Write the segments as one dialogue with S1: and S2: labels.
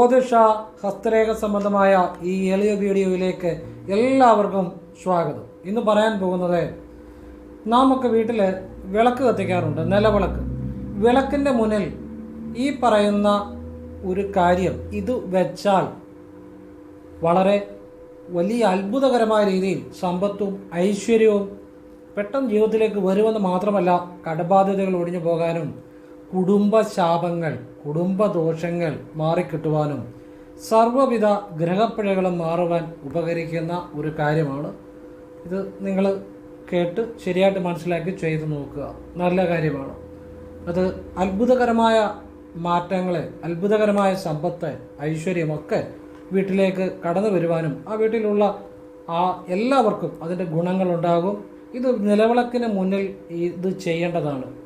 S1: ജ്യോതിഷ ഹസ്തരേഖ സംബന്ധമായ ഈ എളിയ വീഡിയോയിലേക്ക് എല്ലാവർക്കും സ്വാഗതം. ഇന്ന് പറയാൻ പോകുന്നത് നാമൊക്കെ വീട്ടിൽ വിളക്ക് കത്തിക്കാറുണ്ട് നിലവിളക്ക്. വിളക്കിന്റെ മുന്നിൽ ഈ പറയുന്ന ഒരു കാര്യം ഇത് വെച്ചാൽ വളരെ വലിയ അത്ഭുതകരമായ രീതിയിൽ സമ്പത്തും ഐശ്വര്യവും പെട്ടെന്ന് ജീവിതത്തിലേക്ക് വരുമെന്ന് മാത്രമല്ല കടബാധ്യതകൾ ഒഴിഞ്ഞു പോകാനും കുടുംബ കുടുംബദോഷങ്ങൾ കുടുംബ ദോഷങ്ങൾ മാറിക്കിട്ടുവാനും സർവവിധ ഗ്രഹപ്പിഴകളും മാറുവാൻ ഉപകരിക്കുന്ന ഒരു കാര്യമാണ്. ഇത് നിങ്ങൾ കേട്ട് ശരിയായിട്ട് മനസ്സിലാക്കി ചെയ്തു നോക്കുക. നല്ല കാര്യമാണ്. അത് അത്ഭുതകരമായ മാറ്റങ്ങളെ അത്ഭുതകരമായ സമ്പത്ത് ഐശ്വര്യമൊക്കെ വീട്ടിലേക്ക് കടന്നു വരുവാനും ആ വീട്ടിലുള്ള ആ എല്ലാവർക്കും അതിന്റെ ഗുണങ്ങളുണ്ടാകും. ഇത് നിലവിളക്കിന് മുന്നിൽ ഇത് ചെയ്യേണ്ടതാണ്.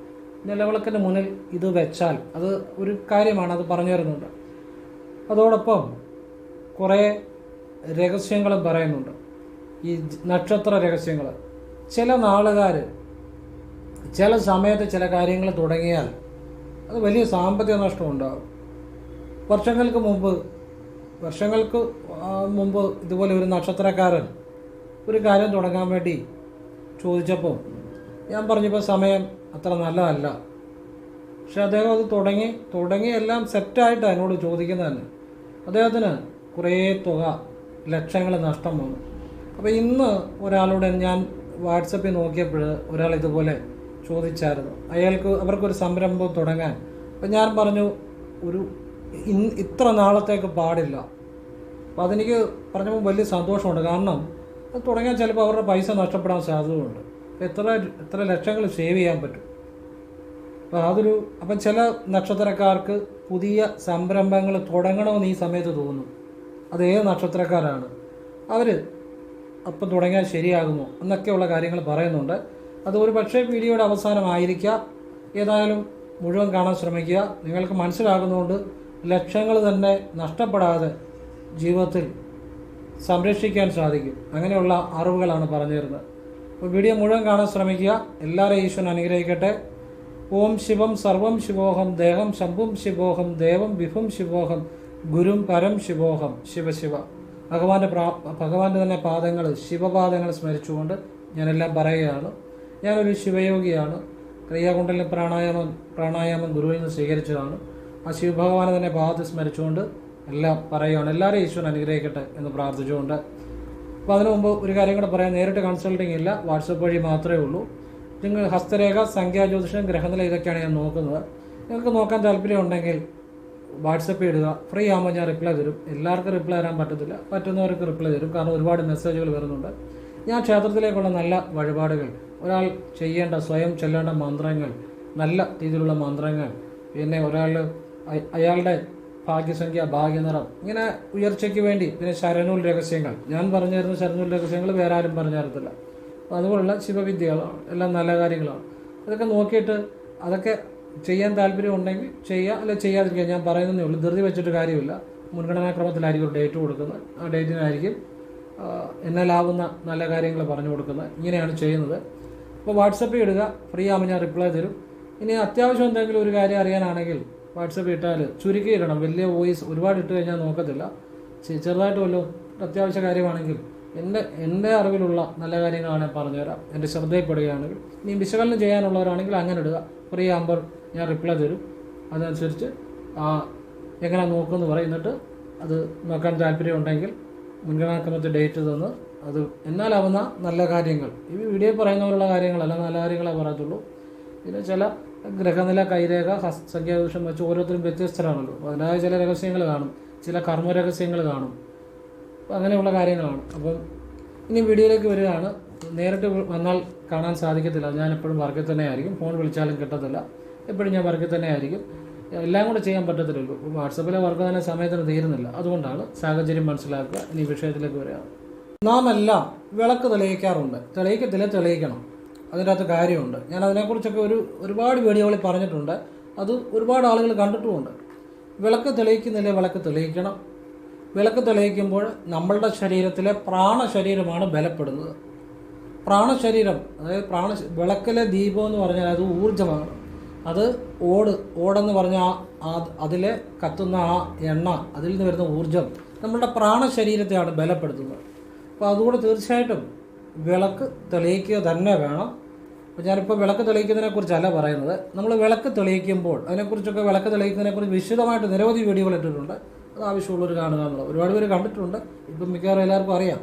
S1: നിലവിളക്കിന് മുന്നിൽ ഇത് വെച്ചാൽ അത് ഒരു കാര്യമാണ് അത് പറഞ്ഞു തരുന്നുണ്ട്. അതോടൊപ്പം കുറേ രഹസ്യങ്ങളും പറയുന്നുണ്ട്. ഈ നക്ഷത്ര രഹസ്യങ്ങൾ ചില നാളുകാർ ചില സമയത്ത് ചില കാര്യങ്ങൾ തുടങ്ങിയാൽ അത് വലിയ സാമ്പത്തിക നഷ്ടം ഉണ്ടാകും. വർഷങ്ങൾക്ക് മുമ്പ് വർഷങ്ങൾക്ക് മുമ്പ് ഇതുപോലെ ഒരു നക്ഷത്രക്കാരൻ ഒരു കാര്യം തുടങ്ങാൻ വേണ്ടി ചോദിച്ചപ്പോൾ ഞാൻ പറഞ്ഞപ്പോൾ സമയം അത്ര നല്ലതല്ല. പക്ഷെ അദ്ദേഹം അത് തുടങ്ങി തുടങ്ങി എല്ലാം സെറ്റായിട്ട് എന്നോട് ചോദിക്കുന്നത് തന്നെ അദ്ദേഹത്തിന് കുറേ തുക ലക്ഷങ്ങൾ നഷ്ടം വന്നു. അപ്പോൾ ഇന്ന് ഒരാളോട് ഞാൻ വാട്സപ്പിൽ നോക്കിയപ്പോൾ ഒരാൾ ഇതുപോലെ ചോദിച്ചായിരുന്നു. അയാൾക്ക് അവർക്കൊരു സംരംഭം തുടങ്ങാൻ. അപ്പം ഞാൻ പറഞ്ഞു ഒരു ഇൻ ഇത്ര നാളത്തേക്ക് പാടില്ല. അപ്പം അതെനിക്ക് പറഞ്ഞപ്പോൾ വലിയ സന്തോഷമുണ്ട്. കാരണം അത് തുടങ്ങിയാൽ ചിലപ്പോൾ അവരുടെ പൈസ നഷ്ടപ്പെടാൻ സാധ്യതയുണ്ട്. എത്ര എത്ര ലക്ഷങ്ങൾ സേവ് ചെയ്യാൻ പറ്റും. അപ്പോൾ അതൊരു അപ്പം ചില നക്ഷത്രക്കാർക്ക് പുതിയ സംരംഭങ്ങൾ തുടങ്ങണമെന്ന് ഈ സമയത്ത് തോന്നും അത് ഏത് നക്ഷത്രക്കാരാണ്? അവർ അപ്പം തുടങ്ങിയാൽ ശരിയാകുമോ എന്നൊക്കെയുള്ള കാര്യങ്ങൾ പറയുന്നുണ്ട്. അത് ഒരു പക്ഷേ വീഡിയോയുടെ അവസാനമായിരിക്കാം ഏതായാലും മുഴുവൻ കാണാൻ ശ്രമിക്കുക. നിങ്ങൾക്ക് മനസ്സിലാകുന്നതുകൊണ്ട് ലക്ഷങ്ങൾ തന്നെ നഷ്ടപ്പെടാതെ ജീവിതത്തിൽ സംരക്ഷിക്കാൻ സാധിക്കും. അങ്ങനെയുള്ള അറിവുകളാണ് പറഞ്ഞു തരുന്നത് അപ്പോൾ വീഡിയോ മുഴുവൻ കാണാൻ ശ്രമിക്കുക. എല്ലാവരെയും ഈശ്വരൻ അനുഗ്രഹിക്കട്ടെ. ഓം ശിവം സർവം ശിവോഹം ദേഹം ശംഭും ശിവോഹം ദേവം വിഭും ശിവോഹം ഗുരും പരം ശിവോഹം ശിവശിവ ഭഗവാന്റെ പ്രാ ഭഗവാന്റെ തന്നെ പാദങ്ങൾ ശിവപാദങ്ങൾ സ്മരിച്ചുകൊണ്ട് ഞാനെല്ലാം പറയുകയാണ്. ഞാനൊരു ശിവയോഗിയാണ്. ക്രിയാകുണ്ടലിന് പ്രാണായാമം പ്രാണായാമം ഗുരുവിൽ നിന്ന് സ്വീകരിച്ചതാണ്. ആ ശിവഭഗവാനെ തന്നെ പാദത്തിൽ സ്മരിച്ചുകൊണ്ട് എല്ലാം പറയുകയാണ്. എല്ലാവരെയും ഈശ്വരൻ അനുഗ്രഹിക്കട്ടെ എന്ന് പ്രാർത്ഥിച്ചുകൊണ്ട് അപ്പോൾ അതിനു മുമ്പ് ഒരു കാര്യം കൂടെ പറയാം. നേരിട്ട് കൺസൾട്ടിങ് ഇല്ല. വാട്സപ്പ് വഴി മാത്രമേ ഉള്ളൂ. നിങ്ങൾ ഹസ്തരേഖ സംഖ്യാ സംഖ്യാജ്യോതിഷം ഗ്രഹനില ഇതൊക്കെയാണ് ഞാൻ നോക്കുന്നത്. നിങ്ങൾക്ക് നോക്കാൻ താല്പര്യമുണ്ടെങ്കിൽ വാട്സപ്പ് ഇടുക. ഫ്രീ ആകുമ്പോൾ ഞാൻ റിപ്ലൈ തരും. എല്ലാവർക്കും റിപ്ലൈ തരാൻ പറ്റത്തില്ല. പറ്റുന്നവർക്ക് റിപ്ലൈ തരും. കാരണം ഒരുപാട് മെസ്സേജുകൾ വരുന്നുണ്ട്. ഞാൻ ക്ഷേത്രത്തിലേക്കുള്ള നല്ല വഴിപാടുകൾ ഒരാൾ ചെയ്യേണ്ട സ്വയം ചെല്ലേണ്ട മന്ത്രങ്ങൾ നല്ല രീതിയിലുള്ള മന്ത്രങ്ങൾ പിന്നെ ഒരാൾ അയാളുടെ ഭാഗ്യസംഖ്യ ഭാഗ്യനിറം ഇങ്ങനെ ഉയർച്ചയ്ക്ക് വേണ്ടി. പിന്നെ ശരണൂൽ രഹസ്യങ്ങൾ. ഞാൻ പറഞ്ഞു ശരണൂൽ രഹസ്യങ്ങൾ വേറെ ആരും പറഞ്ഞു അപ്പോൾ അതുപോലുള്ള ശിവവിദ്യകളാണ്. എല്ലാം നല്ല കാര്യങ്ങളാണ്. അതൊക്കെ നോക്കിയിട്ട് അതൊക്കെ ചെയ്യാൻ താല്പര്യം ഉണ്ടെങ്കിൽ ചെയ്യുക അല്ലെ ചെയ്യാതിരിക്കുക ഞാൻ പറയുന്നതേ ഉള്ളൂ. ധൃതി വെച്ചിട്ട് കാര്യമില്ല. മുൻഗണനാക്രമത്തിലായിരിക്കും ഡേറ്റ് കൊടുക്കുന്നത്. ആ ഡേറ്റിനായിരിക്കും എന്നാലാവുന്ന നല്ല കാര്യങ്ങൾ പറഞ്ഞു കൊടുക്കുന്നത്. ഇങ്ങനെയാണ് ചെയ്യുന്നത്. അപ്പോൾ വാട്സപ്പിൽ ഇടുക. ഫ്രീ ആകുമ്പോൾ ഞാൻ റിപ്ലൈ തരും. ഇനി അത്യാവശ്യം എന്തെങ്കിലും ഒരു കാര്യം അറിയാനാണെങ്കിൽ വാട്സപ്പ് ഇട്ടാൽ ചുരുക്കി ഇടണം. വലിയ വോയിസ് ഒരുപാട് ഇട്ട് കഴിഞ്ഞാൽ നോക്കത്തില്ല. ചെറുതായിട്ട് വല്ലതും അത്യാവശ്യ കാര്യമാണെങ്കിൽ എന്റെ എന്റെ അറിവിലുള്ള നല്ല കാര്യങ്ങളാണ് പറഞ്ഞു തരാം എന്റെ ശ്രദ്ധയിൽപ്പെടുകയാണെങ്കിൽ ഇനി വിശകലനം ചെയ്യാനുള്ളവരാണെങ്കിൽ അങ്ങനെ ഇടുക. ഫ്രീ ആകുമ്പോൾ ഞാൻ റിപ്ലൈ തരും. അതനുസരിച്ച് എങ്ങനെ നോക്കുമെന്ന് പറയും. എന്നിട്ട് അത് നോക്കാൻ താല്പര്യം ഉണ്ടെങ്കിൽ മുൻഗണനാക്രമത്തിൽ ഡേറ്റ് തന്ന് അത് എന്നാലാവുന്ന നല്ല കാര്യങ്ങൾ. ഈ വീഡിയോ പറയുന്ന പോലുള്ള കാര്യങ്ങളല്ല നല്ല കാര്യങ്ങളെ പറയത്തുള്ളൂ. പിന്നെ ചില ഗ്രഹനില കൈരേഖ സംഖ്യാദോഷം വെച്ച് ഓരോരുത്തരും വ്യത്യസ്തരാണല്ലോ. അതിനായ ചില രഹസ്യങ്ങൾ കാണും. ചില കർമ്മ രഹസ്യങ്ങൾ കാണും അങ്ങനെയുള്ള കാര്യങ്ങളാണ്. അപ്പം ഇനി വീഡിയോയിലേക്ക് വരികയാണ്. നേരിട്ട് വന്നാൽ കാണാൻ സാധിക്കത്തില്ല. ഞാൻ എപ്പോഴും വർക്കിൽ തന്നെ ആയിരിക്കും ഫോൺ വിളിച്ചാലും കിട്ടത്തില്ല. എപ്പോഴും ഞാൻ വർക്കിൽ തന്നെ ആയിരിക്കും എല്ലാം കൂടെ ചെയ്യാൻ പറ്റത്തില്ലല്ലോ. വാട്സപ്പിലെ വർക്ക് തന്നെ സമയത്തിന് തീരുന്നില്ല. അതുകൊണ്ടാണ് സാഹചര്യം മനസ്സിലാക്കുക. ഇനി വിഷയത്തിലേക്ക് വരിക നാം എല്ലാം വിളക്ക് തെളിയിക്കാറുണ്ട്. തെളിയിക്കത്തില്ല തെളിയിക്കണം. അതിന്റെ അകത്ത് കാര്യമുണ്ട്. ഞാൻ അതിനെക്കുറിച്ചൊക്കെ ഒരു ഒരുപാട് വീഡിയോകളിൽ പറഞ്ഞിട്ടുണ്ട്. അത് ഒരുപാട് ആളുകൾ കണ്ടിട്ടുമുണ്ട്. വിളക്ക് തെളിയിക്കുന്നില്ല വിളക്ക് തെളിയിക്കണം. വിളക്ക് തെളിയിക്കുമ്പോൾ നമ്മളുടെ ശരീരത്തിലെ പ്രാണശരീരമാണ് ബലപ്പെടുന്നത്. പ്രാണശരീരം അതായത് പ്രാണ വിളക്കിലെ ദീപം എന്ന് പറഞ്ഞാൽ അത് ഊർജമാണ്. അത് ഓട് ഓടെന്ന് പറഞ്ഞാൽ ആ അതിലെ കത്തുന്ന ആ എണ്ണ അതിൽ നിന്ന് വരുന്ന ഊർജം നമ്മളുടെ പ്രാണശരീരത്തെയാണ് ബലപ്പെടുത്തുന്നത്. അപ്പോൾ അതുകൂടെ തീർച്ചയായിട്ടും വിളക്ക് തെളിയിക്കുക തന്നെ വേണം. അപ്പോൾ ഞാനിപ്പോൾ വിളക്ക് തെളിയിക്കുന്നതിനെ കുറിച്ചല്ല പറയുന്നത്. നമ്മൾ വിളക്ക് തെളിയിക്കുമ്പോൾ അതിനെക്കുറിച്ചൊക്കെ വിളക്ക് തെളിയിക്കുന്നതിനെക്കുറിച്ച് വിശദമായിട്ട് നിരവധി വീഡിയോകൾ ഇട്ടിട്ടുണ്ട്. അത് ആവശ്യമുള്ളവർ കാണുക എന്നുള്ളത്. ഒരുപാട് പേര് കണ്ടിട്ടുണ്ട്. ഇപ്പം മിക്കവാറും എല്ലാവർക്കും അറിയാം.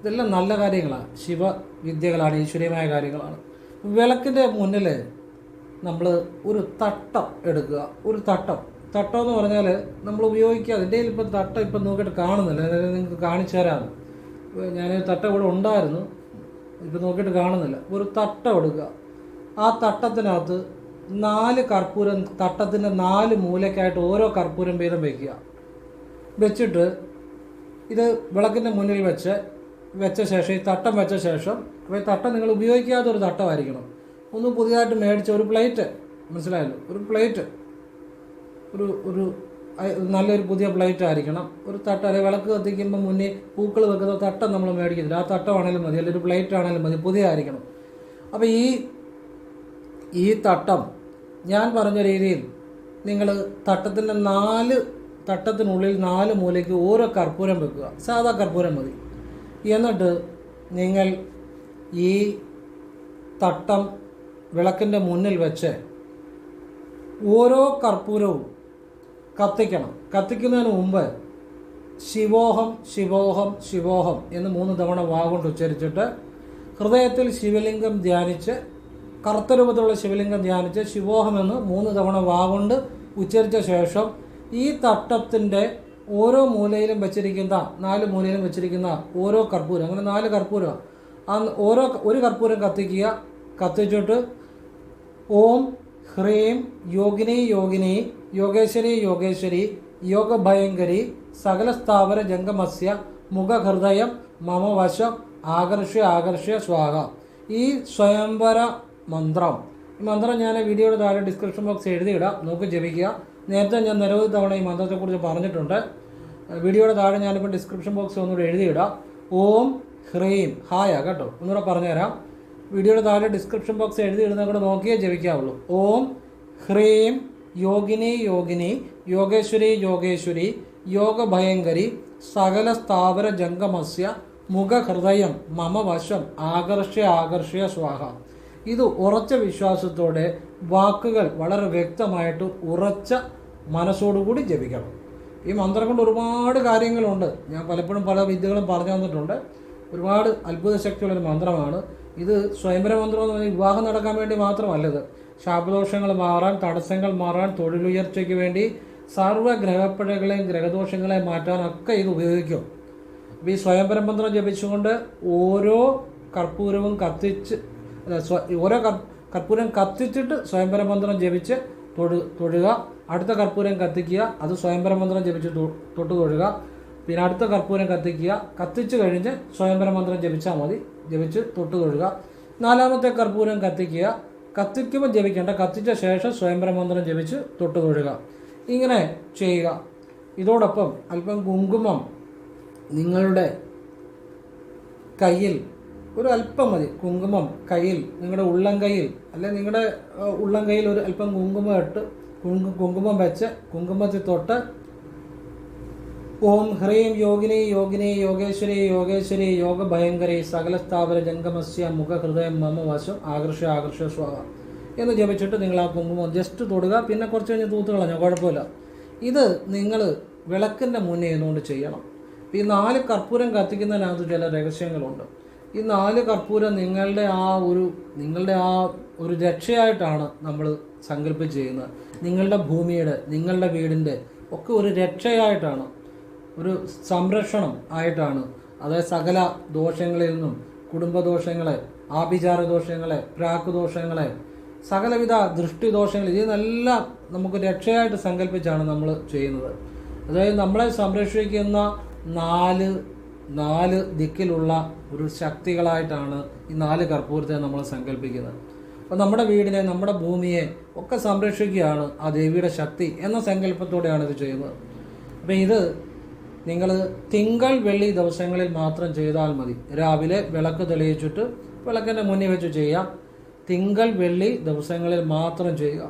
S1: ഇതെല്ലാം നല്ല കാര്യങ്ങളാണ്. ശിവവിദ്യകളാണ് ഈശ്വരീയമായ കാര്യങ്ങളാണ്. വിളക്കിന്റെ മുന്നിൽ നമ്മൾ ഒരു തട്ടം എടുക്കുക. ഒരു തട്ടം. തട്ടം എന്ന് പറഞ്ഞാൽ നമ്മൾ ഉപയോഗിക്കുക അതിന്റെ ഇപ്പം തട്ടം ഇപ്പം നോക്കിയിട്ട് കാണുന്നില്ല. നിങ്ങൾക്ക് കാണിച്ചു തരാം. ഞാൻ തട്ട ഇവിടെ ഉണ്ടായിരുന്നു. ഇപ്പം നോക്കിയിട്ട് കാണുന്നില്ല. ഒരു തട്ട എടുക്കുക. ആ തട്ടത്തിനകത്ത് നാല് കർപ്പൂരം തട്ടത്തിന്റെ നാല് മൂലയ്ക്കായിട്ട് ഓരോ കർപ്പൂരം വീതം വയ്ക്കുക വെച്ചിട്ട് ഇത് വിളക്കിന്റെ മുന്നിൽ വെച്ച് വെച്ച ശേഷം ഈ തട്ടം വെച്ച ശേഷം അപ്പോൾ ഈ തട്ടം നിങ്ങൾ ഉപയോഗിക്കാത്ത ഒരു തട്ടമായിരിക്കണം. ഒന്ന് പുതിയതായിട്ട് മേടിച്ച ഒരു പ്ലേറ്റ്. മനസ്സിലായല്ലോ? ഒരു പ്ലേറ്റ്. ഒരു ഒരു നല്ലൊരു പുതിയ പ്ലേറ്റ് ആയിരിക്കണം. ഒരു തട്ട അല്ലെങ്കിൽ വിളക്ക് കത്തിക്കുമ്പോൾ മുന്നേ പൂക്കൾ വെക്കുന്ന തട്ടം നമ്മൾ മേടിക്കുന്നില്ല ആ തട്ടമാണെങ്കിലും മതി അല്ലെങ്കിൽ ഒരു പ്ലേറ്റ് ആണെങ്കിലും മതി പുതിയ ആയിരിക്കണം അപ്പോൾ ഈ ഈ തട്ടം ഞാൻ പറഞ്ഞ രീതിയിൽ നിങ്ങൾ തട്ടത്തിന്റെ നാല് തട്ടത്തിനുള്ളിൽ നാല് മൂലയ്ക്ക് ഓരോ കർപ്പൂരം വെക്കുക. സാധാ കർപ്പൂരം മതി. എന്നിട്ട് നിങ്ങൾ ഈ തട്ടം വിളക്കിന്റെ മുന്നിൽ വെച്ച് ഓരോ കർപ്പൂരവും കത്തിക്കണം. കത്തിക്കുന്നതിന് മുമ്പ് ശിവോഹം ശിവോഹം ശിവോഹം എന്ന് മൂന്ന് തവണ വാഗൊണ്ട് ഉച്ചരിച്ചിട്ട് ഹൃദയത്തിൽ ശിവലിംഗം ധ്യാനിച്ച് കർത്തരൂപത്തിലുള്ള ശിവലിംഗം ധ്യാനിച്ച് ശിവോഹം എന്ന് മൂന്ന് തവണ വാഗൊണ്ട് ഉച്ചരിച്ച ശേഷം ഈ തട്ടത്തിന്റെ ഓരോ മൂലയിലും വെച്ചിരിക്കുന്ന നാല് മൂലയിലും വെച്ചിരിക്കുന്ന ഓരോ കർപ്പൂരം അങ്ങനെ നാല് കർപ്പൂരം ആ ഓരോ ഒരു കർപ്പൂരം കത്തിക്കുക കത്തിച്ചിട്ട് ഓം ഹ്രീം യോഗിനി യോഗിനി യോഗേശ്വരി യോഗേശ്വരി യോഗഭയങ്കരി സകല സ്ഥാവര ജംഗമസ്യ മുഖഹൃദയം മമ വശം ആകർഷ്യ ആകർഷ്യ സ്വാഹ. ഈ സ്വയംവര മന്ത്രം. ഈ മന്ത്രം ഞാൻ വീഡിയോയുടെ താഴെ ഡിസ്ക്രിപ്ഷൻ ബോക്സ് എഴുതിയിടാം. നോക്കി ജപിക്കുക. നേരത്തെ ഞാൻ നിരവധി തവണ ഈ മന്ത്രത്തെക്കുറിച്ച് പറഞ്ഞിട്ടുണ്ട്. വീഡിയോയുടെ താഴെ ഞാനിപ്പോൾ ഡിസ്ക്രിപ്ഷൻ ബോക്സ് ഒന്നുകൂടെ എഴുതിയിടാം. ഓം ഹ്രീം. ഹായ. കേട്ടോ. ഒന്നുകൂടെ പറഞ്ഞുതരാം. വീഡിയോയുടെ താഴെ ഡിസ്ക്രിപ്ഷൻ ബോക്സ് എഴുതിയിടുന്ന കൂടെ നോക്കിയേ ജപിക്കാവുള്ളൂ. ഓം ഹ്രീം യോഗിനി യോഗിനി യോഗേശ്വരി യോഗേശ്വരി യോഗഭയങ്കരി സകല സ്ഥാവര ജംഗമസ്യ മുഖഹൃദയം മമ വശം ആകർഷ്യ ആകർഷ്യ സ്വാഹ. ഇത് ഉറച്ച വിശ്വാസത്തോടെ വാക്കുകൾ വളരെ വ്യക്തമായിട്ട് ഉറച്ച മനസ്സോടുകൂടി ജപിക്കണം. ഈ മന്ത്രം കൊണ്ട് ഒരുപാട് കാര്യങ്ങളുണ്ട്. ഞാൻ പലപ്പോഴും പല വിദ്യകളും പറഞ്ഞു തന്നിട്ടുണ്ട്. ഒരുപാട് അത്ഭുത ശക്തിയുള്ള ഒരു മന്ത്രമാണ്. ഇത് സ്വയംവര മന്ത്രം എന്ന് പറഞ്ഞാൽ വിവാഹം നടക്കാൻ വേണ്ടി മാത്രമല്ല ഇത് ശാപദോഷങ്ങൾ മാറാൻ തടസ്സങ്ങൾ മാറാൻ തൊഴിലുയർച്ചയ്ക്ക് വേണ്ടി സർവ ഗ്രഹപ്പിഴകളെയും ഗ്രഹദോഷങ്ങളെയും മാറ്റാനൊക്കെ ഇത് ഉപയോഗിക്കും. അപ്പോൾ ഈ സ്വയംവര മന്ത്രം ജപിച്ചുകൊണ്ട് ഓരോ കർപ്പൂരവും കത്തിച്ച് ഓരോ കർപ്പൂരം കത്തിച്ചിട്ട് സ്വയംവര മന്ത്രം ജപിച്ച് തൊഴു തൊഴുക. അടുത്ത കർപ്പൂരം കത്തിക്കുക അത് സ്വയംവര മന്ത്രം ജപിച്ച് തൊട്ട് തൊഴുക പിന്നെ അടുത്ത കർപ്പൂരം കത്തിക്കുക. കത്തിച്ചു കഴിഞ്ഞ് സ്വയംവര മന്ത്രം ജപിച്ചാൽ മതി. ജപിച്ച് തൊട്ട് തൊഴുക നാലാമത്തെ കർപ്പൂരം കത്തിക്കുക. കത്തിക്കുമ്പോൾ ജപിക്കേണ്ട കത്തിച്ച ശേഷം സ്വയംവര മന്ത്രം ജപിച്ച് തൊട്ട് തൊഴുക ഇങ്ങനെ ചെയ്യുക. ഇതോടൊപ്പം അല്പം കുങ്കുമം നിങ്ങളുടെ കയ്യിൽ ഒരു അല്പം മതി. കുങ്കുമം കയ്യിൽ നിങ്ങളുടെ ഉള്ളം കയ്യിൽ അല്ലെ നിങ്ങളുടെ ഉള്ളം കയ്യിൽ ഒരു അല്പം കുങ്കുമം ഇട്ട് കുങ്കു കുങ്കുമം വെച്ച് കുങ്കുമത്തിൽ തൊട്ട് ഓം ഹ്രീം യോഗിനി യോഗിനി യോഗേശ്വരി യോഗേശ്വരി യോഗ ഭയങ്കരി സകല സ്ഥാപന ജംഗമസ്യ മുഖഹൃദയം മമ വശം ആകർഷ ആകർഷ സ്വാഹ എന്ന് ജപിച്ചിട്ട് നിങ്ങൾ ആ കുങ്കുമം ജസ്റ്റ് തൊടുക. പിന്നെ കുറച്ച് കഴിഞ്ഞ് തൂത്ത് കളഞ്ഞോ? കുഴപ്പമില്ല. ഇത് നിങ്ങൾ വിളക്കിന്റെ മുന്നേ നിന്നുകൊണ്ട് ചെയ്യണം? ഈ നാല് കർപ്പൂരം കത്തിക്കുന്നതിനകത്ത് ചില രഹസ്യങ്ങളുണ്ട്. ഈ നാല് കർപ്പൂരം നിങ്ങളുടെ ആ ഒരു നിങ്ങളുടെ ആ ഒരു രക്ഷയായിട്ടാണ് നമ്മൾ സങ്കല്പിച്ച് ചെയ്യുന്നത്. നിങ്ങളുടെ ഭൂമിയുടെ നിങ്ങളുടെ വീടിന്റെ ഒക്കെ ഒരു രക്ഷയായിട്ടാണ് ഒരു സംരക്ഷണം ആയിട്ടാണ്. അതായത് സകല ദോഷങ്ങളിൽ നിന്നും കുടുംബദോഷങ്ങളെ ആഭിചാര ദോഷങ്ങളെ പ്രാക്ക് ദോഷങ്ങളെ സകലവിധ ദൃഷ്ടിദോഷങ്ങൾ ഇതിനെല്ലാം നമുക്ക് രക്ഷയായിട്ട് സങ്കല്പിച്ചാണ് നമ്മൾ ചെയ്യുന്നത്. അതായത് നമ്മളെ സംരക്ഷിക്കുന്ന നാല് നാല് ദിക്കിലുള്ള ഒരു ശക്തികളായിട്ടാണ് ഈ നാല് കർപ്പൂരത്തെ നമ്മൾ സങ്കല്പിക്കുന്നത് അപ്പോൾ നമ്മുടെ വീടിനെ നമ്മുടെ ഭൂമിയെ ഒക്കെ സംരക്ഷിക്കുകയാണ് ആ ദേവിയുടെ ശക്തി എന്ന സങ്കല്പത്തോടെയാണ് ഇത് ചെയ്യുന്നത്. അപ്പം ഇത് നിങ്ങൾ തിങ്കൾ വെള്ളി ദിവസങ്ങളിൽ മാത്രം ചെയ്താൽ മതി. രാവിലെ വിളക്ക് തെളിയിച്ചിട്ട് വിളക്കിന്റെ മുന്നിൽ വെച്ച് ചെയ്യാം തിങ്കൾ വെള്ളി ദിവസങ്ങളിൽ മാത്രം ചെയ്യുക.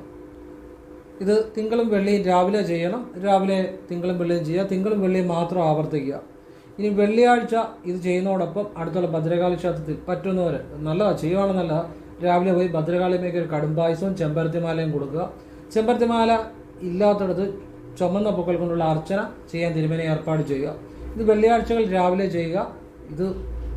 S1: ഇത് തിങ്കളും വെള്ളിയും രാവിലെ ചെയ്യണം. രാവിലെ തിങ്കളും വെള്ളിയും ചെയ്യുക. തിങ്കളും വെള്ളിയും മാത്രം ആവർത്തിക്കുക. ഇനി വെള്ളിയാഴ്ച ഇത് ചെയ്യുന്നതോടൊപ്പം അടുത്തുള്ള ഭദ്രകാളി ക്ഷേത്രത്തിൽ പറ്റുന്നവർ നല്ലതാണ് ചെയ്യുകയാണെന്നല്ല രാവിലെ പോയി ഭദ്രകാളിമേക്ക് ഒരു കടുംപായസവും ചെമ്പരത്തിമാലയും കൊടുക്കുക. ചെമ്പരത്തിമാല ഇല്ലാത്തടത്ത് ചുമന്ന പൂക്കൾ കൊണ്ടുള്ള അർച്ചന ചെയ്യാൻ തിരുമേനി ഏർപ്പാട് ചെയ്യുക. ഇത് വെള്ളിയാഴ്ചകൾ രാവിലെ ചെയ്യുക. ഇത്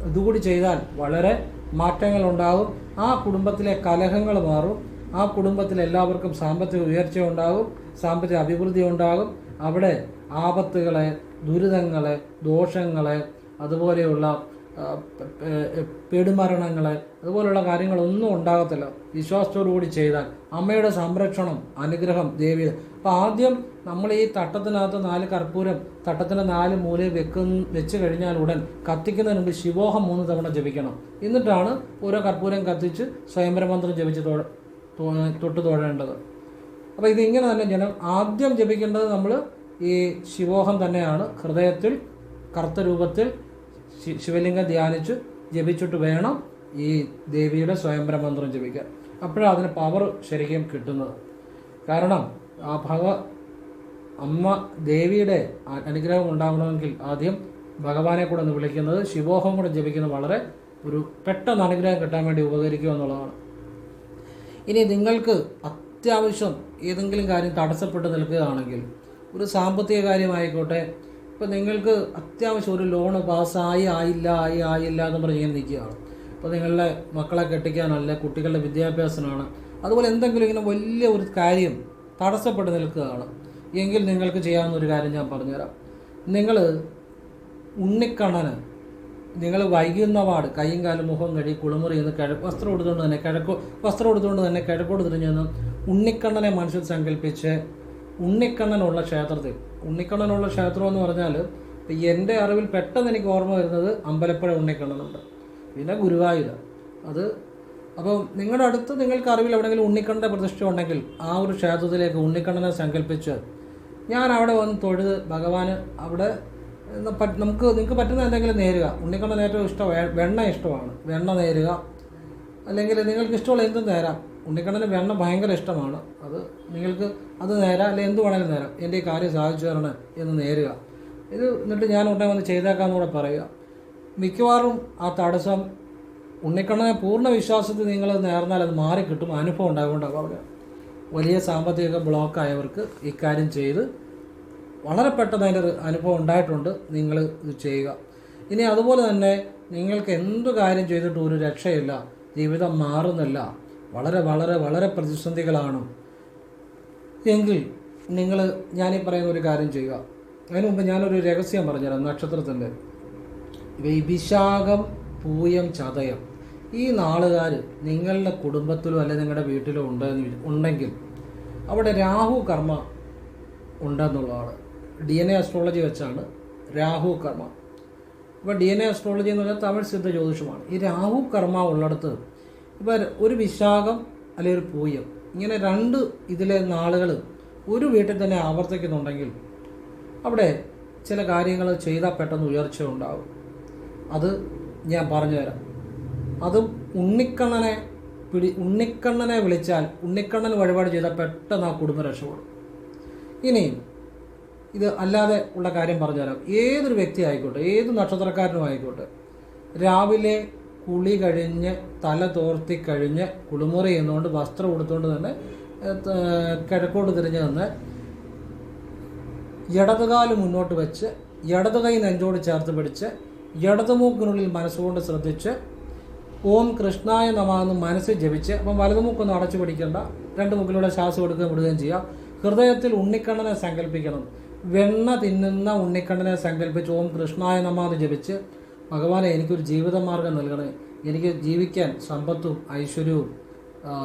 S1: ഇതുകൂടി ചെയ്താൽ വളരെ മാറ്റങ്ങൾ ഉണ്ടാകും ആ കുടുംബത്തിലെ കലഹങ്ങൾ മാറും. ആ കുടുംബത്തിൽ എല്ലാവർക്കും സാമ്പത്തിക ഉയർച്ച ഉണ്ടാകും. സാമ്പത്തിക അഭിവൃദ്ധി ഉണ്ടാകും. അവിടെ ആപത്തുകളെ ദുരിതങ്ങളെ ദോഷങ്ങളെ അതുപോലെയുള്ള പെടുമരണങ്ങൾ അതുപോലെയുള്ള കാര്യങ്ങളൊന്നും ഉണ്ടാകത്തില്ല. വിശ്വാസത്തോടു കൂടി ചെയ്താൽ അമ്മയുടെ സംരക്ഷണം അനുഗ്രഹം ദേവി അപ്പം ആദ്യം നമ്മൾ ഈ തട്ടത്തിനകത്ത് നാല് കർപ്പൂരം തട്ടത്തിന്റെ നാല് മൂല വെക്കുന്ന വെച്ച് കഴിഞ്ഞാൽ ഉടൻ കത്തിക്കുന്നതിന് മുമ്പ് ശിവോഹം മൂന്ന് തവണ ജപിക്കണം. എന്നിട്ടാണ് ഓരോ കർപ്പൂരം കത്തിച്ച് സ്വയംവരമന്ത്രം ജപിച്ച് തൊട്ട് തൊഴേണ്ടത്. അപ്പോൾ ഇതിങ്ങനെ തന്നെ ജനം ആദ്യം ജപിക്കേണ്ടത് നമ്മൾ ഈ ശിവോഹം തന്നെയാണ്. ഹൃദയത്തിൽ കറുത്ത രൂപത്തിൽ ശിവലിംഗം ധ്യാനിച്ച് ജപിച്ചിട്ട് വേണം ഈ ദേവിയുടെ സ്വയംവര മന്ത്രം ജപിക്കാൻ. അപ്പോഴാണ് അതിന് പവർ ശരിക്കും കിട്ടുന്നത്. കാരണം ആ ഭഗ അമ്മ ദേവിയുടെ അനുഗ്രഹം ഉണ്ടാകണമെങ്കിൽ ആദ്യം ഭഗവാനെ കൂടെ ഒന്ന് വിളിക്കുന്നത് ശിവോഹം കൂടെ ജപിക്കുന്നത് വളരെ ഒരു പെട്ടെന്ന് അനുഗ്രഹം കിട്ടാൻ വേണ്ടി ഉപകരിക്കുക എന്നുള്ളതാണ്. ഇനി നിങ്ങൾക്ക് അത്യാവശ്യം ഏതെങ്കിലും കാര്യം തടസ്സപ്പെട്ട് നിൽക്കുകയാണെങ്കിൽ ഒരു സാമ്പത്തിക കാര്യമായിക്കോട്ടെ ഇപ്പം നിങ്ങൾക്ക് അത്യാവശ്യം ഒരു ലോണ് പാസ്സായി ആയില്ല ആയി ആയില്ല എന്ന് പറഞ്ഞ് ഇങ്ങനെ നിൽക്കുകയാണ്. ഇപ്പോൾ നിങ്ങളുടെ മക്കളെ കെട്ടിക്കാനല്ല കുട്ടികളുടെ വിദ്യാഭ്യാസത്തിനാണ് അതുപോലെ എന്തെങ്കിലും ഇങ്ങനെ വലിയ ഒരു കാര്യം തടസ്സപ്പെട്ട് നിൽക്കുകയാണ്. എങ്കിൽ നിങ്ങൾക്ക് ചെയ്യാവുന്ന ഒരു കാര്യം ഞാൻ പറഞ്ഞുതരാം. നിങ്ങൾ ഉണ്ണിക്കണ്ണന് നിങ്ങൾ വൈകുന്ന പാട് കൈയും കാലും മുഖം കഴി കുളിമുറി എന്ന് കിഴ വസ്ത്രം എടുത്തുകൊണ്ട് തന്നെ കിഴക്കോ വസ്ത്രം എടുത്തുകൊണ്ട് തന്നെ കിഴക്കോട് തിരിഞ്ഞെന്ന് ഉണ്ണിക്കണ്ണനെ മനസ്സിൽ സങ്കല്പിച്ച് ഉണ്ണിക്കണ്ണനുള്ള ക്ഷേത്രത്തിൽ. ഉണ്ണിക്കണ്ണനുള്ള ക്ഷേത്രം എന്ന് പറഞ്ഞാൽ എന്റെ അറിവിൽ പെട്ടെന്ന് എനിക്ക് ഓർമ്മ വരുന്നത് അമ്പലപ്പുഴ ഉണ്ണിക്കണ്ണനുണ്ട്. പിന്നെ ഗുരുവായൂർ അത് അപ്പം നിങ്ങളുടെ അടുത്ത് നിങ്ങൾക്ക് അറിവിൽ എവിടെയെങ്കിലും ഉണ്ണിക്കണ്ണന്റെ പ്രതിഷ്ഠ ഉണ്ടെങ്കിൽ ആ ഒരു ക്ഷേത്രത്തിലേക്ക് ഉണ്ണിക്കണ്ണനെ സങ്കല്പിച്ച് ഞാൻ അവിടെ വന്ന് തൊഴുത് ഭഗവാന് അവിടെ നമുക്ക് നിങ്ങൾക്ക് പറ്റുന്ന എന്തെങ്കിലും നേരുക. ഉണ്ണിക്കണ്ണൻ ഏറ്റവും ഇഷ്ടം വെണ്ണ ഇഷ്ടമാണ്. വെണ്ണ നേരുക. അല്ലെങ്കിൽ നിങ്ങൾക്ക് ഇഷ്ടമുള്ള എന്തും നേരാം. ഉണ്ണിക്കണ്ണന് വെണ്ണ ഭയങ്കര ഇഷ്ടമാണ്. അത് നിങ്ങൾക്ക് അത് നേരാം അല്ലെങ്കിൽ എന്ത് വേണമെങ്കിലും നേരാം. എന്റെ ഈ കാര്യം സാധിച്ചു തരണം എന്ന് നേരുക. ഇത് എന്നിട്ട് ഞാൻ ഉടനെ വന്ന് ചെയ്തേക്കാന്ന് കൂടെ പറയുക. മിക്കവാറും ആ തടസ്സം ഉണ്ണിക്കണ്ണനെ പൂർണ വിശ്വാസത്തിൽ നിങ്ങൾ നേർന്നാൽ അത് മാറിക്കിട്ടും അനുഭവം ഉണ്ടാകൊണ്ടാണ് പറഞ്ഞത്. വലിയ സാമ്പത്തിക ബ്ലോക്കായവർക്ക് ഇക്കാര്യം ചെയ്ത് വളരെ പെട്ടെന്ന് അതിന്റെ അനുഭവം ഉണ്ടായിട്ടുണ്ട്. നിങ്ങൾ ഇത് ചെയ്യുക. ഇനി അതുപോലെ തന്നെ നിങ്ങൾക്ക് എന്ത് കാര്യം ചെയ്തിട്ട് ഒരു രക്ഷയില്ല. ജീവിതം മാറുന്നില്ല. വളരെ വളരെ വളരെ പ്രതിസന്ധികളാണ്. എങ്കിൽ നിങ്ങൾ ഞാനീ പറയുന്ന ഒരു കാര്യം ചെയ്യുക. അതിന് മുമ്പ് ഞാനൊരു രഹസ്യം പറഞ്ഞുതരാം നക്ഷത്രത്തിന്റെ. വിശാഖം പൂയം ചതയം. ഈ നാളുകാർ നിങ്ങളുടെ കുടുംബത്തിലോ അല്ലെങ്കിൽ നിങ്ങളുടെ വീട്ടിലോ ഉണ്ടെന്ന് ഉണ്ടെങ്കിൽ അവിടെ രാഹു കർമ്മ ഉണ്ടെന്നുള്ളതാണ്. ഡി എൻ എ അസ്ട്രോളജി വെച്ചാണ് രാഹു കർമ്മ. ഇപ്പോൾ ഡി എൻ എ അസ്ട്രോളജി എന്ന് പറഞ്ഞാൽ തമിഴ് സിദ്ധ ജ്യോതിഷമാണ്. ഈ രാഹു കർമ്മ ഉള്ളിടത്ത് ഇപ്പോൾ ഒരു വിശാഖം അല്ലെങ്കിൽ ഒരു പൂയം ഇങ്ങനെ രണ്ട് ഇതിലെ നാളുകൾ ഒരു വീട്ടിൽ തന്നെ ആവർത്തിക്കുന്നുണ്ടെങ്കിൽ അവിടെ ചില കാര്യങ്ങൾ ചെയ്താൽ പെട്ടെന്ന് ഉയർച്ച ഉണ്ടാകും അത് ഞാൻ പറഞ്ഞു പറഞ്ഞുതരാം. അതും ഉണ്ണിക്കണ്ണനെ പിടി ഉണ്ണിക്കണ്ണനെ വിളിച്ചാൽ ഉണ്ണിക്കണ്ണൻ വഴിപാട് ചെയ്താൽ പെട്ടെന്ന് ആ കുടുംബം രക്ഷപ്പെടും. ഇനിയും ഇത് അല്ലാതെ ഉള്ള കാര്യം പറഞ്ഞുതരാം ഏതൊരു വ്യക്തി ആയിക്കോട്ടെ ഏത് നക്ഷത്രക്കാരനും ആയിക്കോട്ടെ രാവിലെ കുളി കഴിഞ്ഞ് തല തോർത്തി കഴിഞ്ഞ് കുളിമുറി എന്നുകൊണ്ട് വസ്ത്രം കൊടുത്തുകൊണ്ട് തന്നെ കിഴക്കോട്ട് തിരിഞ്ഞ് നിന്ന് ഇടതുകാൽ മുന്നോട്ട് വെച്ച് ഇടതു കൈ നെഞ്ചോട് ചേർത്ത് പിടിച്ച് ഇടതുമൂക്കിനുള്ളിൽ മനസ്സുകൊണ്ട് ശ്രദ്ധിച്ച് ഓം കൃഷ്ണായ നമ എന്ന് മനസ്സിൽ ജപിച്ച് അപ്പം വലതുമുക്കൊന്ന് അടച്ചു പിടിക്കേണ്ട രണ്ട് മുക്കിലൂടെ ശ്വാസം എടുക്കുകയും വിടുകയും ചെയ്യാം ഹൃദയത്തിൽ ഉണ്ണിക്കണ്ണനെ സങ്കല്പിക്കണം. വെണ്ണ തിന്നുന്ന ഉണ്ണിക്കണ്ണനെ സങ്കല്പിച്ച് ഓം കൃഷ്ണായ നമ എന്ന് ജപിച്ച് ഭഗവാനെ എനിക്കൊരു ജീവിതമാർഗം നൽകണേ. എനിക്ക് ജീവിക്കാൻ സമ്പത്തും ഐശ്വര്യവും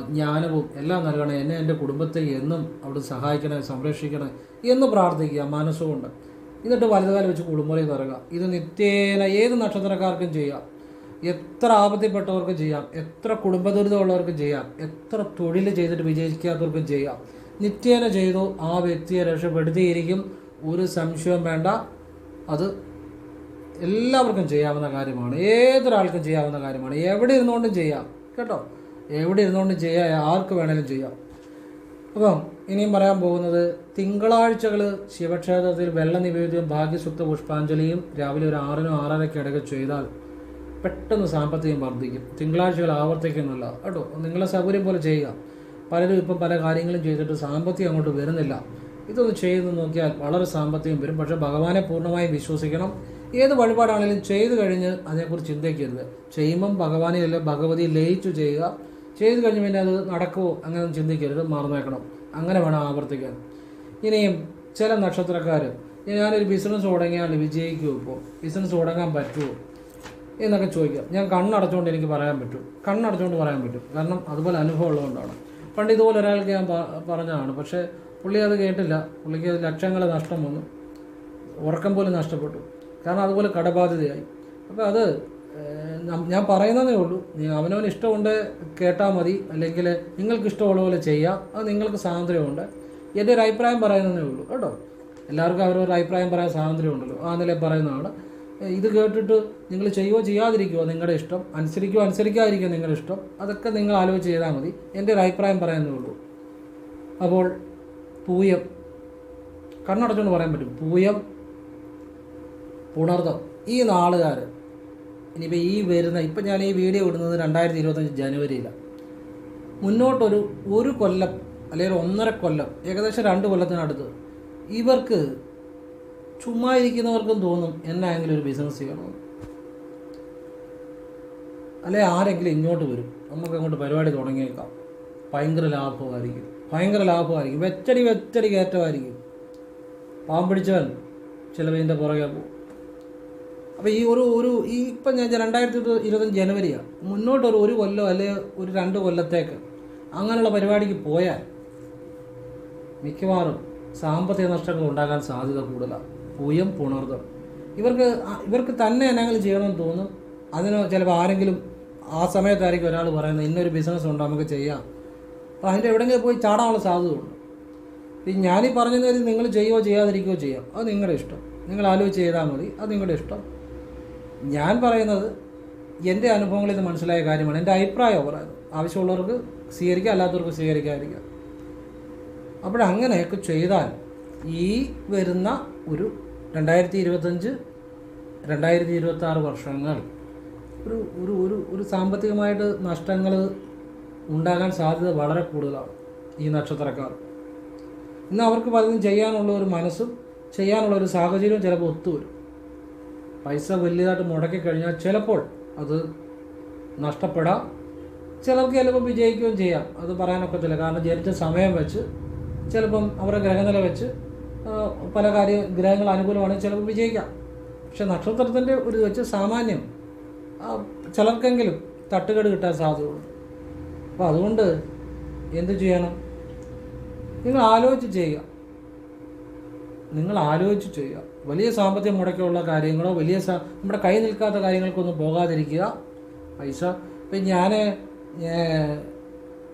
S1: ജ്ഞാനവും എല്ലാം നൽകണേ. എന്നെ എന്റെ കുടുംബത്തെ എന്നും അവിടെ സഹായിക്കണേ സംരക്ഷിക്കണേ എന്ന് പ്രാർത്ഥിക്കുക മനസ്സുകൊണ്ട്. എന്നിട്ട് വലുതുകാലം വെച്ച് കുളിമുറി തുറക്കുക ഇത് നിത്യേന ഏത് നക്ഷത്രക്കാർക്കും ചെയ്യാം. എത്ര ആപത്തിൽപ്പെട്ടവർക്കും ചെയ്യാം. എത്ര കുടുംബ ദുരിതമുള്ളവർക്കും ചെയ്യാം. എത്ര തൊഴിൽ ചെയ്തിട്ട് വിജയിക്കാത്തവർക്കും ചെയ്യാം. നിത്യേന ചെയ്തു ആ വ്യക്തിയെ രക്ഷപ്പെടുത്തിയിരിക്കും. ഒരു സംശയവും വേണ്ട. അത് എല്ലാവർക്കും ചെയ്യാവുന്ന കാര്യമാണ്. ഏതൊരാൾക്കും ചെയ്യാവുന്ന കാര്യമാണ്. എവിടെ ഇരുന്നുകൊണ്ടും ചെയ്യാം. കേട്ടോ? എവിടെ ഇരുന്നുകൊണ്ടും ചെയ്യാം. ആർക്ക് വേണേലും ചെയ്യാം. അപ്പം ഇനിയും പറയാൻ പോകുന്നത് തിങ്കളാഴ്ചകൾ ശിവക്ഷേത്രത്തിൽ വെള്ള നിവേദ്യവും ഭാഗ്യസുക്ത പുഷ്പാഞ്ജലിയും രാവിലെ ഒരു ആറിനും ആറരയ്ക്ക് ഇടയ്ക്ക് ചെയ്താൽ പെട്ടെന്ന് സാമ്പത്തികം വർദ്ധിക്കും. തിങ്കളാഴ്ചകൾ ആവർത്തിക്കുന്നില്ല. കേട്ടോ നിങ്ങളെ സൗകര്യം പോലെ ചെയ്യുക. പലരും ഇപ്പം പല കാര്യങ്ങളും ചെയ്തിട്ട് സാമ്പത്തികം അങ്ങോട്ട് വരുന്നില്ല. ഇതൊന്ന് ചെയ്ത് നോക്കിയാൽ വളരെ സാമ്പത്തികം വരും. പക്ഷേ ഭഗവാനെ പൂർണമായും വിശ്വസിക്കണം. ഏത് വഴിപാടാണെങ്കിലും ചെയ്തു കഴിഞ്ഞ് അതിനെക്കുറിച്ച് ചിന്തിക്കരുത്. ചെയ്യുമ്പം ഭഗവാനെ അല്ല ഭഗവതി ലയിച്ചു ചെയ്യുക. ചെയ്തു കഴിഞ്ഞ് പിന്നെ അത് നടക്കുമോ അങ്ങനെ ചിന്തിക്കരുത്. മറന്നേക്കണം. അങ്ങനെ വേണം ആവർത്തിക്കാൻ. ഇനിയും ചില നക്ഷത്രക്കാർ ഞാനൊരു ബിസിനസ് തുടങ്ങിയാൽ വിജയിക്കുമോ ഇപ്പോൾ ബിസിനസ് തുടങ്ങാൻ പറ്റുമോ എന്നൊക്കെ ചോദിക്കാം. ഞാൻ കണ്ണടച്ചുകൊണ്ട് എനിക്ക് പറയാൻ പറ്റും. കണ്ണടച്ചുകൊണ്ട് പറയാൻ പറ്റും. കാരണം അതുപോലെ അനുഭവം ഉള്ളതുകൊണ്ടാണ്. പണ്ട് ഇതുപോലെ ഒരാൾക്ക് ഞാൻ പറഞ്ഞതാണ്. പക്ഷേ പുള്ളി അത് കേട്ടില്ല. പുള്ളിക്ക് ലക്ഷങ്ങൾ നഷ്ടം വന്നു. ഉറക്കം പോലും നഷ്ടപ്പെട്ടു. കാരണം അതുപോലെ കടബാധ്യതയായി. അപ്പോൾ അത് ഞാൻ പറയുന്നതേ ഉള്ളൂ. അവനവന് ഇഷ്ടമുണ്ട് കേട്ടാൽ മതി. അല്ലെങ്കിൽ നിങ്ങൾക്ക് ഇഷ്ടമുള്ള പോലെ ചെയ്യാം. അത് നിങ്ങൾക്ക് സ്വാതന്ത്ര്യമുണ്ട്. എന്റെ ഒരു അഭിപ്രായം പറയുന്നതേ ഉള്ളൂ. കേട്ടോ? എല്ലാവർക്കും അവരൊരു അഭിപ്രായം പറയാൻ സ്വാതന്ത്ര്യമുണ്ടല്ലോ. ആ നിലയിൽ പറയുന്നതാണ്. ഇത് കേട്ടിട്ട് നിങ്ങൾ ചെയ്യുവോ ചെയ്യാതിരിക്കുമോ നിങ്ങളുടെ ഇഷ്ടം. അനുസരിക്കുവോ അനുസരിക്കാതിരിക്കുമോ നിങ്ങളുടെ ഇഷ്ടം. അതൊക്കെ നിങ്ങൾ ആലോചിച്ച് ചെയ്താൽ മതി. എന്റെ ഒരു അഭിപ്രായം പറയാനേ ഉള്ളൂ. അപ്പോൾ പൂയം കണ്ണടച്ചുകൊണ്ട് പറയാൻ പറ്റും. പൂയം പുണർതം. ഈ നാളുകാർ ഇനിയിപ്പോൾ ഈ വരുന്ന ഇപ്പം ഞാൻ ഈ വീഡിയോ ഇടുന്നത് രണ്ടായിരത്തി ഇരുപത്തഞ്ച് ജനുവരിയിലാണ് മുന്നോട്ടൊരു ഒരു കൊല്ലം അല്ലെങ്കിൽ ഒന്നര കൊല്ലം ഏകദേശം രണ്ട് കൊല്ലത്തിനടുത്ത് ഇവർക്ക് ചുമ്മാ ഇരിക്കുന്നവർക്കും തോന്നും എന്നായെങ്കിലും ഒരു ബിസിനസ് ചെയ്യണമെന്ന്. അല്ലെ ആരെങ്കിലും ഇങ്ങോട്ട് വരും. നമുക്ക് അങ്ങോട്ട് പരിപാടി തുടങ്ങിയേക്കാം. ഭയങ്കര ലാഭമായിരിക്കും. ഭയങ്കര ലാഭമായിരിക്കും. വെച്ചടി വെച്ചടി കയറ്റമായിരിക്കും. പാവം പിടിച്ചവൻ ചിലവിന്റെ പുറകെ പോകും. അപ്പോൾ ഈ ഒരു ഒരു ഈ ഇപ്പം ഞാൻ രണ്ടായിരത്തി ഇരുപത്തഞ്ച് ജനുവരിയാണ് മുന്നോട്ടൊരു ഒരു കൊല്ലം അല്ലെങ്കിൽ ഒരു രണ്ട് കൊല്ലത്തേക്ക് അങ്ങനെയുള്ള പരിപാടിക്ക് പോയാൽ മിക്കവാറും സാമ്പത്തിക നഷ്ടങ്ങൾ ഉണ്ടാകാൻ സാധ്യത കൂടുതലാണ് പൂയം പുണർതം ഇവർക്ക് ഇവർക്ക് തന്നെ എന്തെങ്കിലും ചെയ്യണമെന്ന് തോന്നും. അതിന് ചിലപ്പോൾ ആരെങ്കിലും ആ സമയത്തായിരിക്കും ഒരാൾ പറയുന്നത് ഇന്നൊരു ബിസിനസ് ഉണ്ട് നമുക്ക് ചെയ്യാം. അപ്പോൾ അതിന്റെ എവിടെയെങ്കിലും പോയി ചാടാനുള്ള സാധ്യതയുണ്ട്. ഈ ഞാനീ പറഞ്ഞത് നിങ്ങൾ ചെയ്യുകയോ ചെയ്യാതിരിക്കുകയോ ചെയ്യാം. അത് നിങ്ങളുടെ ഇഷ്ടം. നിങ്ങൾ ആലോചിച്ച് ചെയ്താൽ മതി. അത് നിങ്ങളുടെ ഇഷ്ടം. ഞാൻ പറയുന്നത് എന്റെ അനുഭവങ്ങളിൽ നിന്ന് മനസ്സിലായ കാര്യമാണ്. എന്റെ അഭിപ്രായം പറയുന്നത്. ആവശ്യമുള്ളവർക്ക് സ്വീകരിക്കുക അല്ലാത്തവർക്ക് സ്വീകരിക്കാതിരിക്കുക അപ്പോഴങ്ങനെയൊക്കെ ചെയ്താൽ ഈ വരുന്ന ഒരു രണ്ടായിരത്തി ഇരുപത്തഞ്ച് രണ്ടായിരത്തി ഇരുപത്തി ആറ് വർഷങ്ങൾ ഒരു ഒരു ഒരു ഒരു സാമ്പത്തികമായിട്ട് നഷ്ടങ്ങൾ ഉണ്ടാകാൻ സാധ്യത വളരെ കൂടുതലാണ് ഈ നക്ഷത്രക്കാർ. ഇന്ന് അവർക്ക് പലതും ചെയ്യാനുള്ള ഒരു മനസ്സും ചെയ്യാനുള്ള ഒരു സാഹചര്യവും ചിലപ്പോൾ ഒത്തുവരും പൈസ വലിയതായിട്ട് മുടക്കി കഴിഞ്ഞാൽ ചിലപ്പോൾ അത് നഷ്ടപ്പെടാം. ചിലർക്ക് ചിലപ്പോൾ വിജയിക്കുകയും ചെയ്യാം. അത് പറയാനൊക്കത്തില്ല. കാരണം ജനിച്ച സമയം വെച്ച് ചിലപ്പം അവരുടെ ഗ്രഹനില വെച്ച് പല കാര്യ ഗ്രഹങ്ങൾ അനുകൂലമാണെങ്കിൽ ചിലപ്പോൾ വിജയിക്കാം. പക്ഷെ നക്ഷത്രത്തിന്റെ ഒരു വെച്ച് സാമാന്യം ചിലർക്കെങ്കിലും തട്ടുകേട് കിട്ടാൻ സാധ്യതയുണ്ട് അപ്പോൾ അതുകൊണ്ട് എന്ത് ചെയ്യണം? നിങ്ങൾ ആലോചിച്ച് ചെയ്യുക. നിങ്ങൾ ആലോചിച്ച് ചെയ്യുക. വലിയ സാമ്പത്തിക മുടക്കമുള്ള കാര്യങ്ങളോ വലിയ നമ്മുടെ കൈ നിൽക്കാത്ത കാര്യങ്ങൾക്കൊന്നും പോകാതിരിക്കുക. പൈസ. ഇപ്പം ഞാൻ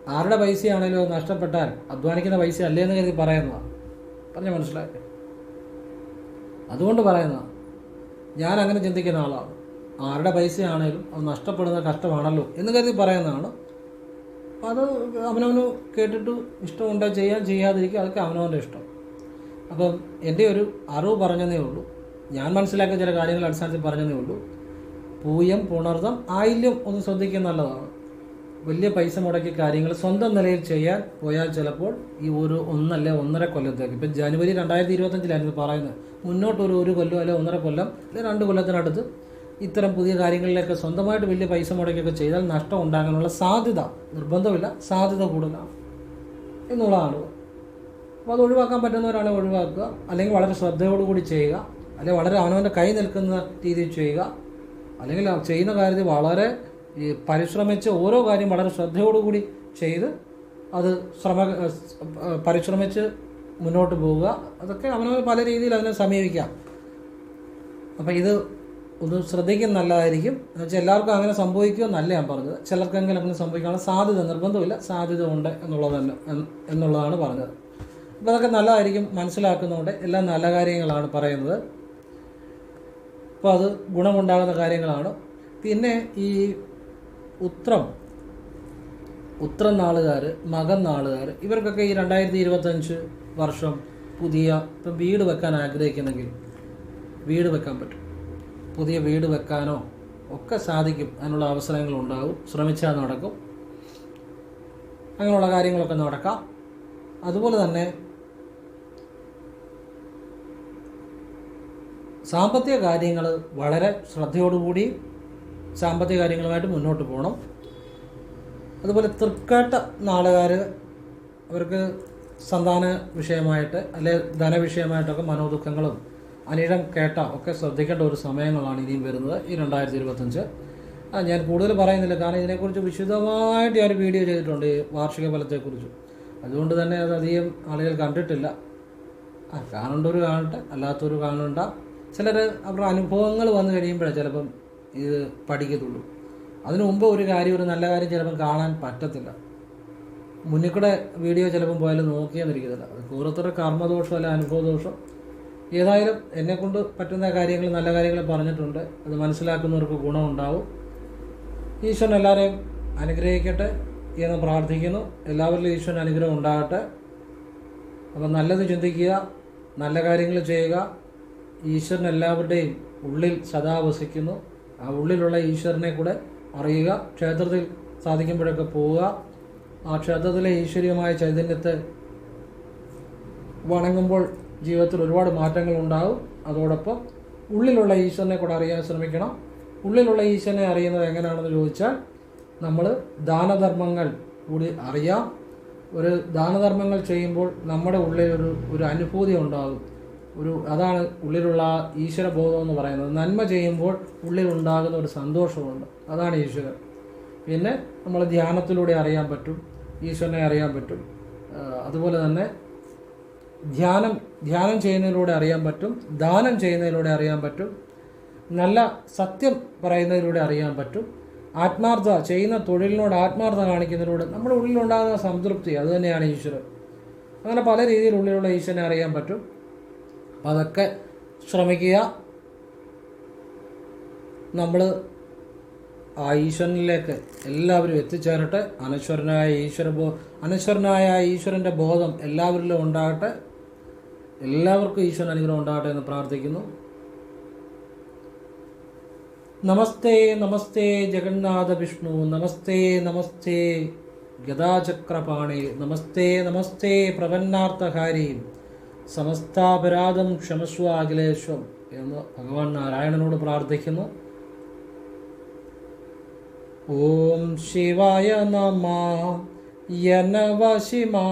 S1: ആരുടെ പൈസയാണേലും നഷ്ടപ്പെട്ടാൽ അധ്വാനിക്കുന്ന പൈസ അല്ലേന്ന് കരുതി പറയുന്നതാണ് പറഞ്ഞ മനസ്സിലായി. അതുകൊണ്ട് പറയുന്ന ഞാൻ അങ്ങനെ ചിന്തിക്കുന്ന ആളാണ് ആരുടെ പൈസയാണേലും അത് നഷ്ടപ്പെടുന്ന കഷ്ടമാണല്ലോ എന്ന് കരുതി പറയുന്നതാണ്. അത് അവനവന് കേട്ടിട്ട് ഇഷ്ടമുണ്ടോ ചെയ്യാൻ ചെയ്യാതിരിക്കുക അതൊക്കെ അവനവന്റെ ഇഷ്ടം. അപ്പം എന്റെ ഒരു അറിവ് പറഞ്ഞതേ ഉള്ളൂ. ഞാൻ മനസ്സിലാക്കിയ ചില കാര്യങ്ങൾ അടിസ്ഥാനത്തിൽ പറഞ്ഞതേ ഉള്ളൂ. പൂയം പുണർതം ആയില്യം ഒന്ന് ശ്രദ്ധിക്കുക നല്ലതാണ്. വലിയ പൈസ മുടക്കി കാര്യങ്ങൾ സ്വന്തം നിലയിൽ ചെയ്യാൻ പോയാൽ ചിലപ്പോൾ ഈ ഒരു ഒന്നല്ലേ ഒന്നര കൊല്ലത്തേക്ക്. ഇപ്പം ജനുവരി രണ്ടായിരത്തി ഇരുപത്തഞ്ചിലായിരുന്നു പറയുന്നത്. മുന്നോട്ട് ഒരു ഒരു കൊല്ലം അല്ലെങ്കിൽ ഒന്നര കൊല്ലം അല്ലെങ്കിൽ രണ്ട് കൊല്ലത്തിനടുത്ത് ഇത്തരം പുതിയ കാര്യങ്ങളിലൊക്കെ സ്വന്തമായിട്ട് വലിയ പൈസ മുടക്കിയൊക്കെ ചെയ്താൽ നഷ്ടം ഉണ്ടാകാനുള്ള സാധ്യത നിർബന്ധമില്ല സാധ്യത കൂടുതലാണ് എന്നുള്ളതാണ് അപ്പോൾ അത് ഒഴിവാക്കാൻ പറ്റുന്നവരാണ് ഒഴിവാക്കുക അല്ലെങ്കിൽ വളരെ ശ്രദ്ധയോടുകൂടി ചെയ്യുക അല്ലെങ്കിൽ വളരെ അവനവന്റെ കൈ നിൽക്കുന്ന രീതിയിൽ ചെയ്യുക അല്ലെങ്കിൽ ചെയ്യുന്ന കാര്യത്തിൽ വളരെ ഈ പരിശ്രമിച്ച് ഓരോ കാര്യം വളരെ ശ്രദ്ധയോടുകൂടി ചെയ്ത് അത് ശ്രമ പരിശ്രമിച്ച് മുന്നോട്ട് പോവുക. അതൊക്കെ അവനവന് പല രീതിയിൽ അതിനെ സമീപിക്കാം. അപ്പം ഇത് ഒന്ന് ശ്രദ്ധിക്കുന്ന നല്ലതായിരിക്കും. എന്ന് വെച്ചാൽ എല്ലാവർക്കും അങ്ങനെ സംഭവിക്കുമെന്നല്ല ഞാൻ പറഞ്ഞത്. ചിലർക്കെങ്കിലും അങ്ങനെ സംഭവിക്കാനുള്ള സാധ്യത നിർബന്ധമില്ല സാധ്യത ഉണ്ട് എന്നുള്ളതല്ല എന്നുള്ളതാണ് പറഞ്ഞത്. അപ്പോൾ അതൊക്കെ നല്ലതായിരിക്കും. മനസ്സിലാക്കുന്നതുകൊണ്ട് എല്ലാം നല്ല കാര്യങ്ങളാണ് പറയുന്നത്. അപ്പോൾ അത് ഗുണമുണ്ടാകുന്ന കാര്യങ്ങളാണ്. പിന്നെ ഈ ഉത്രം ഉത്രം നാളുകാർ മകൻ നാളുകാർ ഇവർക്കൊക്കെ ഈ രണ്ടായിരത്തി ഇരുപത്തഞ്ച് വർഷം പുതിയ ഇപ്പം വീട് വെക്കാൻ ആഗ്രഹിക്കുന്നെങ്കിൽ വീട് വെക്കാൻ പറ്റും. പുതിയ വീട് വെക്കാനോ ഒക്കെ സാധിക്കും. അതിനുള്ള അവസരങ്ങൾ ഉണ്ടാകും ശ്രമിച്ചാൽ നടക്കും. അങ്ങനെയുള്ള കാര്യങ്ങളൊക്കെ നടക്കാം. അതുപോലെ തന്നെ സാമ്പത്തിക കാര്യങ്ങൾ വളരെ ശ്രദ്ധയോടുകൂടി സാമ്പത്തിക കാര്യങ്ങളുമായിട്ട് മുന്നോട്ട് പോകണം. അതുപോലെ തൃക്കാട്ട നാളുകാർ അവർക്ക് സന്താന വിഷയമായിട്ട് അല്ലെ ധനവിഷയമായിട്ടൊക്കെ മനോദുഃഖങ്ങളും അനിഴം കേട്ട ഒക്കെ ശ്രദ്ധിക്കേണ്ട ഒരു സമയങ്ങളാണ് ഇനിയും വരുന്നത് ഈ രണ്ടായിരത്തി ഇരുപത്തഞ്ച് ആ ഞാൻ കൂടുതൽ പറയുന്നില്ല. കാരണം ഇതിനെക്കുറിച്ച് വിശദമായിട്ട് ഞാൻ വീഡിയോ ചെയ്തിട്ടുണ്ട് ഈ വാർഷിക ഫലത്തെക്കുറിച്ച്. അതുകൊണ്ട് തന്നെ അത് അധികം ആളുകൾ കണ്ടിട്ടില്ല. ആ കാണേണ്ടവർ കാണട്ടെ അല്ലാത്തവർ കാണണ്ട. ചിലർ അവരുടെ അനുഭവങ്ങൾ വന്നു കഴിയുമ്പോഴേ ചിലപ്പം ഇത് പഠിക്കത്തുള്ളൂ. അതിനു മുമ്പ് ഒരു കാര്യം ഒരു നല്ല കാര്യം ചിലപ്പം കാണാൻ പറ്റത്തില്ല. മുന്നിൽ കൂടെ വീഡിയോ ചിലപ്പം പോയാലും നോക്കിയെന്നിരിക്കത്തില്ല അത് ഓരോരുത്തരുടെ കർമ്മദോഷം അല്ല അനുഭവദോഷം. ഏതായാലും എന്നെക്കൊണ്ട് പറ്റുന്ന കാര്യങ്ങൾ നല്ല കാര്യങ്ങൾ പറഞ്ഞിട്ടുണ്ട്. അത് മനസ്സിലാക്കുന്നവർക്ക് ഗുണമുണ്ടാവും. ഈശ്വരൻ എല്ലാവരെയും അനുഗ്രഹിക്കട്ടെ എന്ന് പ്രാർത്ഥിക്കുന്നു. എല്ലാവരിലും ഈശ്വരൻ അനുഗ്രഹം ഉണ്ടാകട്ടെ. അപ്പം നല്ലത് ചിന്തിക്കുക നല്ല കാര്യങ്ങൾ ചെയ്യുക. ഈശ്വരൻ എല്ലാവരുടെയും ഉള്ളിൽ സദാ വസിക്കുന്നു ആ ഉള്ളിലുള്ള ഈശ്വരനെ കൂടെ അറിയുക ക്ഷേത്രത്തിൽ സാധിക്കുമ്പോഴൊക്കെ പോവുക. ആ ക്ഷേത്രത്തിലെ ഈശ്വരീയമായ ചൈതന്യത്തെ വണങ്ങുമ്പോൾ ജീവിതത്തിൽ ഒരുപാട് മാറ്റങ്ങൾ ഉണ്ടാകും അതോടൊപ്പം ഉള്ളിലുള്ള ഈശ്വരനെ കൂടെ അറിയാൻ ശ്രമിക്കണം. ഉള്ളിലുള്ള ഈശ്വരനെ അറിയുന്നത് എങ്ങനെയാണെന്ന് ചോദിച്ചാൽ നമ്മൾ ദാനധർമ്മങ്ങൾ കൂടി അറിയാം. ഒരു ദാനധർമ്മങ്ങൾ ചെയ്യുമ്പോൾ നമ്മുടെ ഉള്ളിൽ ഒരു ഒരു അനുഭൂതി ഉണ്ടാകും. ഒരു അതാണ് ഉള്ളിലുള്ള ഈശ്വരബോധം എന്ന് പറയുന്നത്. നന്മ ചെയ്യുമ്പോൾ ഉള്ളിലുണ്ടാകുന്ന ഒരു സന്തോഷമുണ്ട്. അതാണ് ഈശ്വരൻ. പിന്നെ നമ്മൾ ധ്യാനത്തിലൂടെ അറിയാൻ പറ്റും ഈശ്വരനെ അറിയാൻ പറ്റും. അതുപോലെ തന്നെ ധ്യാനം ധ്യാനം ചെയ്യുന്നതിലൂടെ അറിയാൻ പറ്റും ദാനം ചെയ്യുന്നതിലൂടെ അറിയാൻ പറ്റും നല്ല സത്യം പറയുന്നതിലൂടെ അറിയാൻ പറ്റും ആത്മാർത്ഥത ചെയ്യുന്ന തൊഴിലിനോട് ആത്മാർത്ഥത കാണിക്കുന്നതിലൂടെ നമ്മുടെ ഉള്ളിലുണ്ടാകുന്ന സംതൃപ്തി അതുതന്നെയാണ് ഈശ്വരൻ. അങ്ങനെ പല രീതിയിൽ ഉള്ളിലുള്ള ഈശ്വരനെ അറിയാൻ പറ്റും. അപ്പം അതൊക്കെ ശ്രമിക്കുക. നമ്മൾ ആ ഈശ്വരനിലേക്ക് എല്ലാവരും എത്തിച്ചേരട്ടെ. അനശ്വരനായ ഈശ്വര ബോ അനശ്വരനായ ഈശ്വരന്റെ ബോധം എല്ലാവരിലും ഉണ്ടാകട്ടെ. എല്ലാവർക്കും ഈശ്വരൻ അനുഗ്രഹം ഉണ്ടാകട്ടെ എന്ന് പ്രാർത്ഥിക്കുന്നു. നമസ്തേ നമസ്തേ ജഗന്നാഥ വിഷ്ണു. നമസ്തേ നമസ്തേ ഗതാചക്രപാണി നമസ്തേ നമസ്തേ പ്രപന്നാർത്ഥഹാരി സമസ്താപരാധം ക്ഷമസ്വ അഖിലേശ്വം എന്ന് ഭഗവാൻ നാരായണനോട് പ്രാർത്ഥിക്കുന്നു. ഓം ശിവായ നമ യനവശിമാ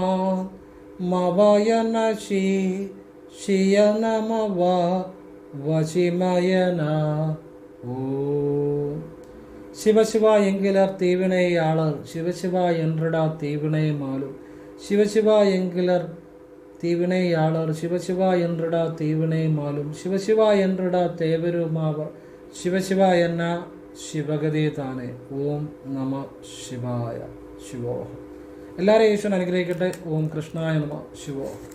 S1: മവയനശി ശിയ നമവ വശിമയന ഓ ശിവശിവ എങ്കിലർ തീവിണേ ശിവശിവ എൻറടാ തീവിണയമാലും ശിവശിവ എങ്കിലർ என்கிறார் தீவினையாளர் சிவசிவா என்றடா தீவினை மாலும் சிவசிவா என்றடா தேவருமாவர் சிவசிவா என்ன ശിവഗതി താനെ ഓം നമ ശിവായ ശിവോഹം എല്ലാവരെയും ഈശ്വരൻ അനുഗ്രഹിക്കട്ടെ ഓം കൃഷ്ണായ നമ ശിവോഹം